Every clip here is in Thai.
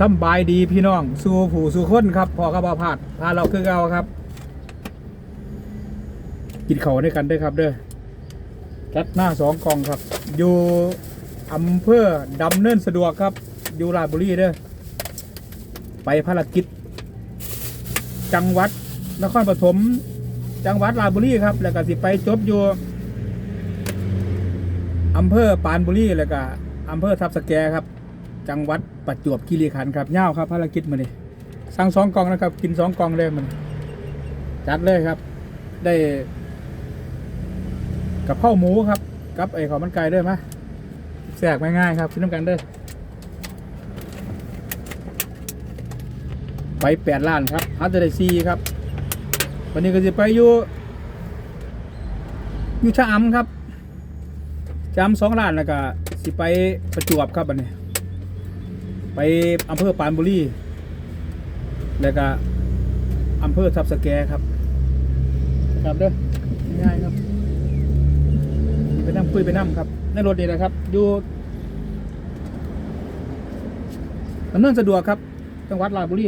สำบายดีพี่น้อง สู้ผู้สู้คนครับพอกับบ่พลาดพาเราคือเก่าครับ กินเขาด้วยกันด้วยครับเด้อจัดหน้าสองกล่องครับ อยู่อำเภอดำเนินสะดวกครับ อยู่ราชบุรีเด้อไปภารกิจ จังหวัดนครปฐมจังหวัดราชบุรีครับ แล้วก็สิไปจบอยู่อำเภอปานบุรีแล้วก็อำเภอทับสแกครับ จังหวัดประจวบคีรีขันธ์ครับย่าวครับภารกิจมาดิสั่งสองกล่องนะครับ กินสองกล่องเลยมันจัดเลยครับ ได้กับข้าวหมูครับกับไอ้ข้าวมันไก่ด้วยมะแสกง่ายๆครับกินน้ำกันเด้อไปแปดล้านครับฮัตเตอร์ไดซีครับ วันนี้ก็จะไปอยู่อยู่ชะอำครับชะอำสองล้านแล้วก็สิไปประจวบครับอันนี้ ไปอำเภอปรานบุรีแล้วก็อำเภอทับสแกครับครับเด้อง่ายๆครับไปนั่งคุยไปนั่งครับในรถนี่แหละครับอยู่ดำเนินสะดวกครับจังหวัดราชบุรี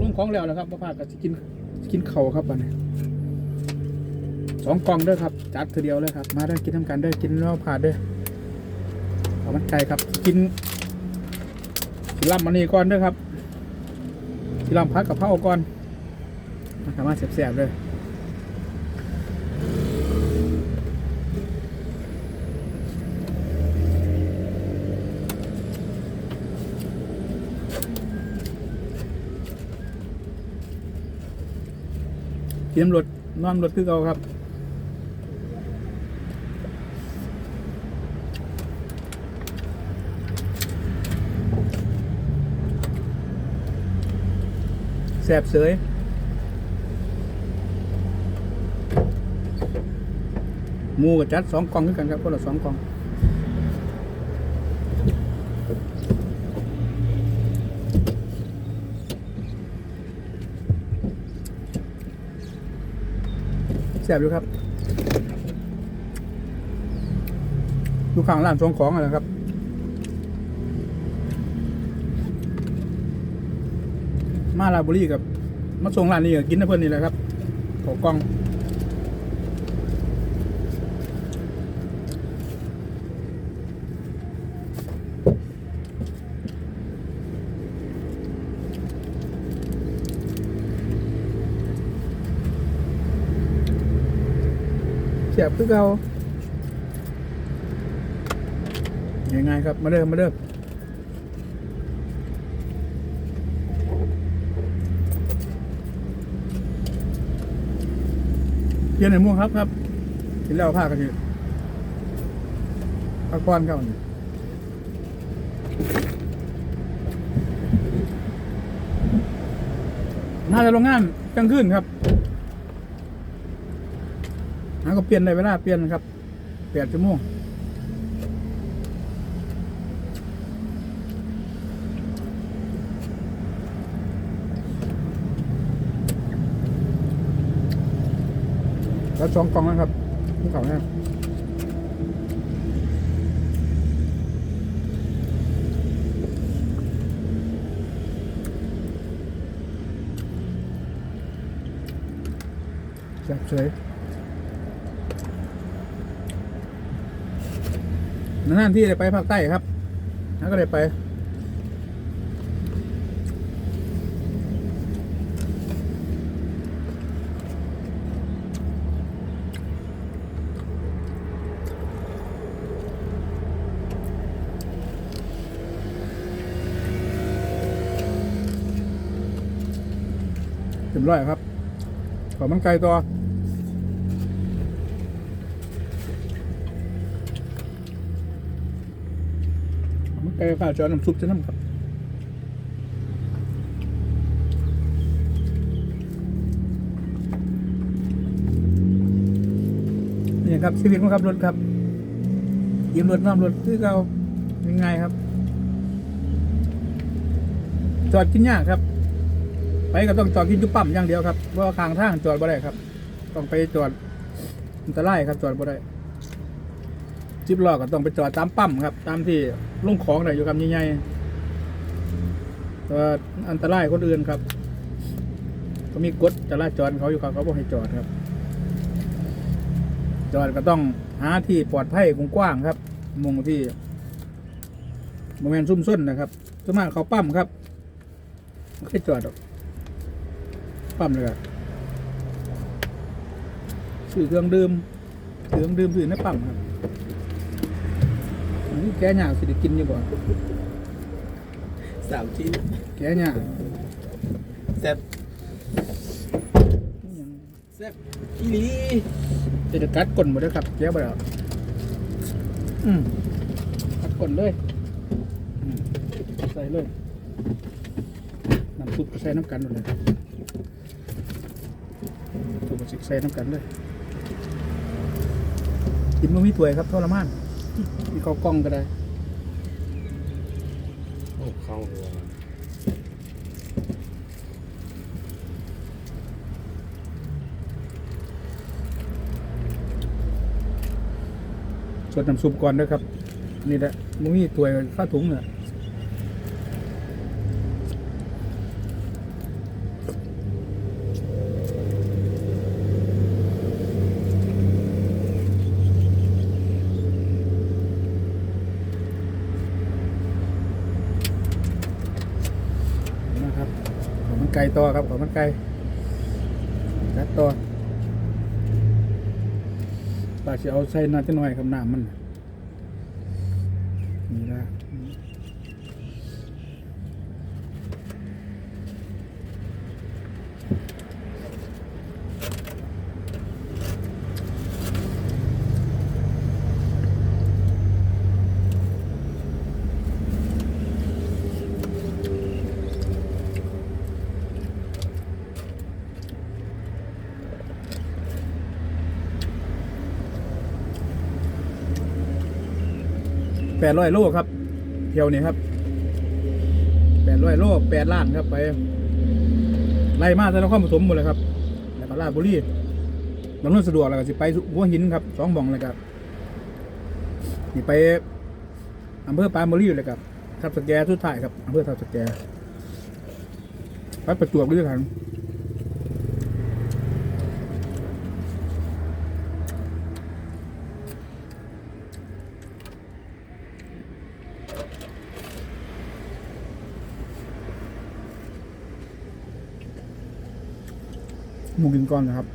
ลงของแล้วนะครับพ่อพาก็สิกินสิกินเข่าวครับอันนี้สองกล่องเด้อครับ จัดทีเดียวเลยครับ มาได้อกินทำกันเด้อกินแล้วผ่านเด้อขอมันไก่ครับ กิน สิลำมันนี่ก่อนเด้วยครับสิลำพักกับเผาก่อนมาสามารถเสียบๆเลยเตรียมรถนอนรถคือเก่าครับ แสบเสยมูกับจัดสองกล่องด้วยกันครับคนละสองกล่องแสบอยู่ครับอยู่ข้างร้านสองของอะไรครับ มาลาบุรีกับมาส่งร้านนี้ก็กินนะเพื่อนนี่แหละครับขอกล้องเสียบคือเก่ายังไงครับ มาเริ่มมาเริ่ม เย็นไอ้ม่วงครับครับกินแล้วผ้ากันอยู่พักผ่อนครับน่าจะลงงานกลางคืนครับหาก็เปลี่ยนในเวลาเปลี่ยนครับแปดชั่วโมง แล้วสองกล่องนะครับนี่เขาเนี่ยแซ่บเฉยนานที่ได้ไปภาคใต้ครับแล้วก็ได้ไป เต็มร้อยครับขอมันไก่ตัวขอมันไก่ข้าวจอน้ำซุปจะน้ำครับนี่ครับชีวิตของขับรถครับยืมรถน้ำรถคือเรายังไงครับ จอดกินยากครับ ไปก็ต้องจอดกินจุปั๊มอย่างเดียวครับเพราะว่าข้างทางจอดบ่ได้ครับ ต้องไปจอดอันตรายครับจอดบ่ได้จิบล้อก็ต้องไปจอดตามปั๊มครับ ตามที่ลงของได้อยู่กับใหญ่ๆแต่ว่าอันตรายคนอื่นครับเขามีกฎจราจรเขาอยู่ครับเขาบอกให้จอดครับ จอดก็ต้องหาที่ปลอดภัยกว้างครับมองที่โมเมนซุ่มส้นนะครับส่วนมากเขาปั๊มครับไม่จอดหรอก ปั๊มเลยครับซื้อเครื่องดื่มซื้อเครื่องดื่มซื้อในปั๊มครับอันนี้แกหยากสิได้กินอยู่บ่สามชิ้นแกหยากแซ่บแซ่บอีหลีจะจะกัดก้นหมดแล้วครับแกบ่ได้หรอกอืมกัดก้นเลยอืมใส่เลยน้ำซุปก็ใส่น้ำกันหมดเลย ซุปก็ใส่น้ำกันเลยกินมันมีถ้วยครับทรมานมีข้าวกล้องก็ได้โอ้เข้าเลยสดน้ำซุปก่อนด้วยครับ นี่แหละมันมีถ้วยข้าวถุงเนี่ยนะครับขอ มันไก่ต่อครับขอมันไก่จัดต่อปลาจะเอาใส่น้ำจะหน่อยครับน้ำมันนี่ละ แปดร้อยโลครับเที่ยวนี้ครับแปดร้อยโลแปดล้านครับไปไล่มาแต่นครปฐมหมดเลยครับ แล้วก็ราบุรีบำรุงสะดวกแล้วก็สิไปหัวหินครับสองหม่องเลยครับนี่ไปอำเภอปานบุรีเลยครับทับสแกสุดท้ายครับอำเภอทับสแกไปประจวบด้วยกัน หมูกินก้อนนะครับ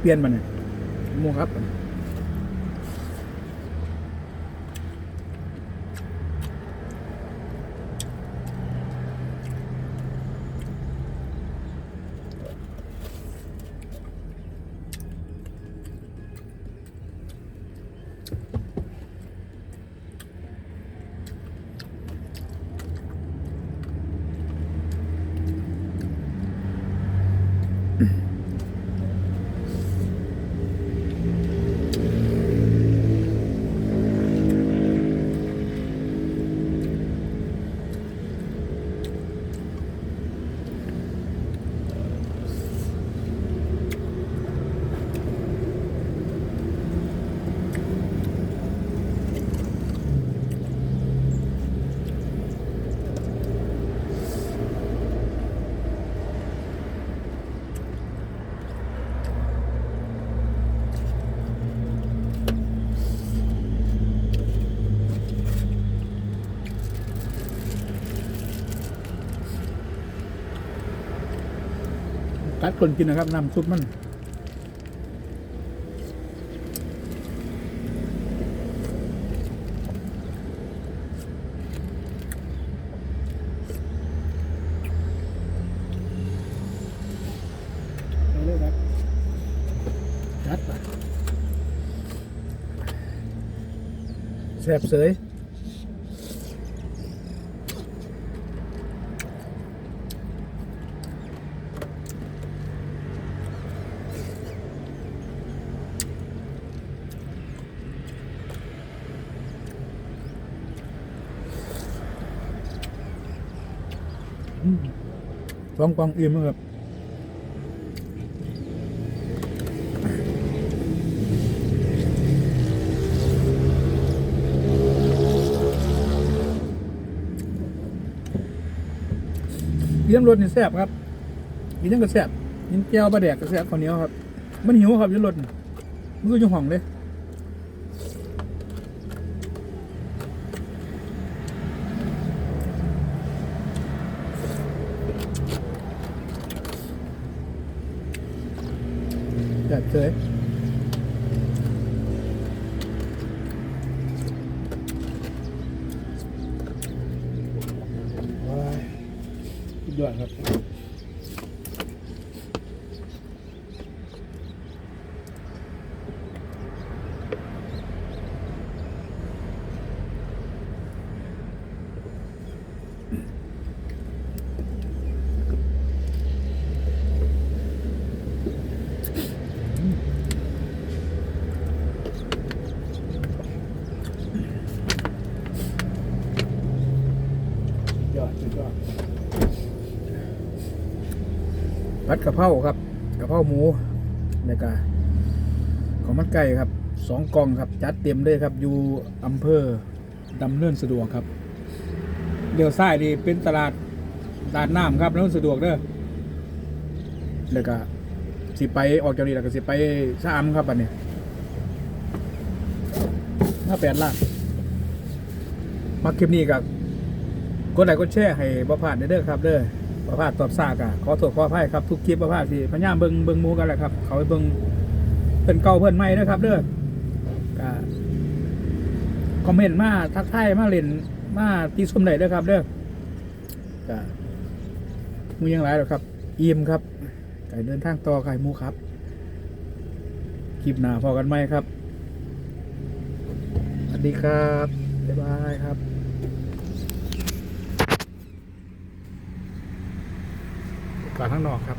เปลี่ยนมาเนี่ยหมูครับ กัดคนกินนะครับน้ำซุปมันเอาเลยครับจัดไปแสบเสยอืม สองกล่องอิ่มแล้วครับเลี้ยงรถนี่แซ่บครับกินยังก็แซ่บกินแก้วปลาแดกก็แซ่บข้าวเหนียวครับ มันหิวครับยืนรถนี่มันก็อยู่ห้องเลย จัดเลยว้ายสุดยอดครับ ผัดกะเพราครับกะเพราหมูแล้วก็ข้าวมันไก่ครับสองกองครับจัดเต็มเลยครับอยู่อำเภอดำเนินสะดวกครับเดี๋ยวซ้ายนี่เป็นตลาดตลาดน้ำครับแล้วสะดวกเด้อแล้วก็สิไปออกจากนี้แล้วก็สิไปชะอำครับอันนี้มาแปดล้านมาคลิปนี้กับกดไลค์กดแชร์ให้บ่พลาดเด้อครับเด้อ บ่พาดตอบซากอะขอโทษขออภัยครับทุกคลิปบ่พาดสิพยามเบิงเบิงมูกันแหละครับเขาไปเบิงเพิ่นเก่าเพิ่นใหม่เด้อครับเด้อก็คอมเมนต์มาทักทายมาเล่นมาติชมได้เด้อครับเด้อก็มูยังหลายหรอครับอิ่มครับไก่เดินทางต่อไก่มูครับคลิปหน้าพอกันไหมครับสวัสดีครับบ๊ายบายครับ ก่อนข้างนอกครับ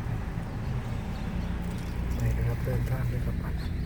นี่นะครับเดินทางด้วยครับ